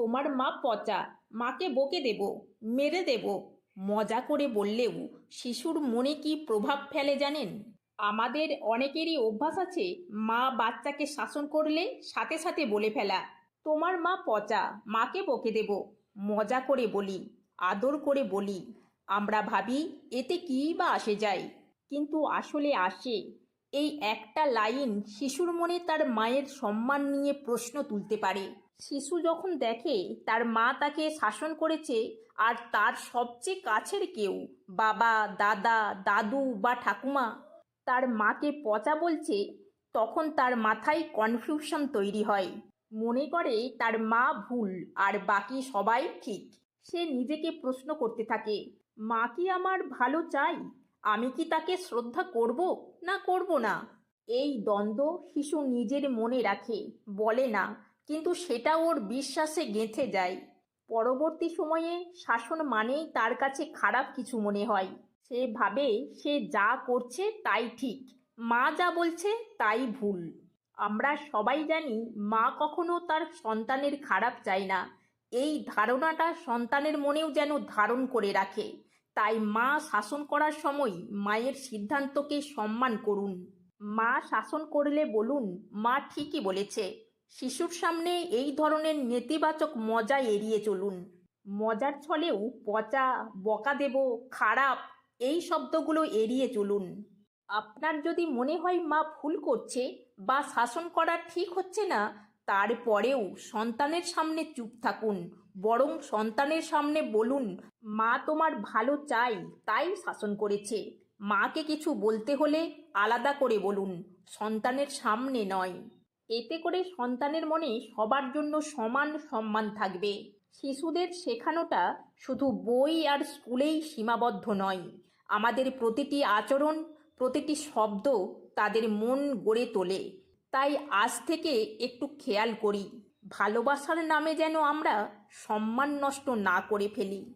তোমার মা পচা, মাকে বকে দেব, মেরে দেব। মজা করে বললেও শিশুর মনে কি প্রভাব ফেলে জানেন? আমাদের অনেকেরই অভ্যাস আছে মা বাচ্চাকে শাসন করলে সাথে সাথে বলে ফেলা। তোমার মা পচা, মাকে বকে দেব। মজা করে বলি, আদর করে বলি। আমরা ভাবি, এতে কী বা আসে যায়? কিন্তু আসলে আসে। এই একটা লাইন শিশুর মনে তার মায়ের সম্মান নিয়ে প্রশ্ন তুলতে পারে। শিশু যখন দেখে তার মা তাকে শাসন করেছে, আর তার সবচেয়ে কাছের কেউ, বাবা, দাদা, দাদু বা ঠাকুমা, তার মাকে পচা বলছে, তখন তার মাথায় কনফিউশন তৈরি হয়। মনে করে তার মা ভুল, আর বাকি সবাই ঠিক। সে নিজেকে প্রশ্ন করতে থাকে, মা কি আমার ভালো চাই? আমি কি তাকে শ্রদ্ধা করব না করব না? এই দ্বন্দ্ব শিশু নিজের মনে রাখে, বলে না, কিন্তু সেটা ওর বিশ্বাসে গেঁথে যায়। পরবর্তী সময়ে শাসন মানেই তার কাছে খারাপ কিছু মনে হয়। সে ভাবে সে যা করছে তাই ঠিক, মা যা বলছে তাই ভুল। আমরা সবাই জানি মা কখনো তার সন্তানের খারাপ চায় না। এই ধারণাটা সন্তানের মনেও যেন ধারণ করে রাখে। তাই মা শাসন করার সময় মায়ের সিদ্ধান্তকে সম্মান করুন। মা শাসন করলে বলুন, মা ঠিকই বলেছে। শিশুর সামনে এই ধরনের নেতিবাচক মজা এড়িয়ে চলুন। মজার ছলেও পচা, বকা দেব, খারাপ, এই শব্দগুলো এড়িয়ে চলুন। আপনার যদি মনে হয় মা ভুল করছে বা শাসন করা ঠিক হচ্ছে না তারপরেও সন্তানের সামনে চুপ থাকুন, বরং সন্তানের সামনে বলুন, মা তোমার ভালো চাই, তাই শাসন করেছে। মাকে কিছু বলতে হলে আলাদা করে বলুন, সন্তানের সামনে নয়। এতে করে সন্তানের মনে সবার জন্য সমান সম্মান থাকবে। শিশুদের শেখানোটা শুধু বই আর স্কুলেই সীমাবদ্ধ নয়। আমাদের প্রতিটি আচরণ, প্রতিটি শব্দ তাদের মন গড়ে তোলে। তাই আজ থেকে একটু খেয়াল করি। ভালোবাসার নামে যেন আমরা সম্মান নষ্ট না করে ফেলি।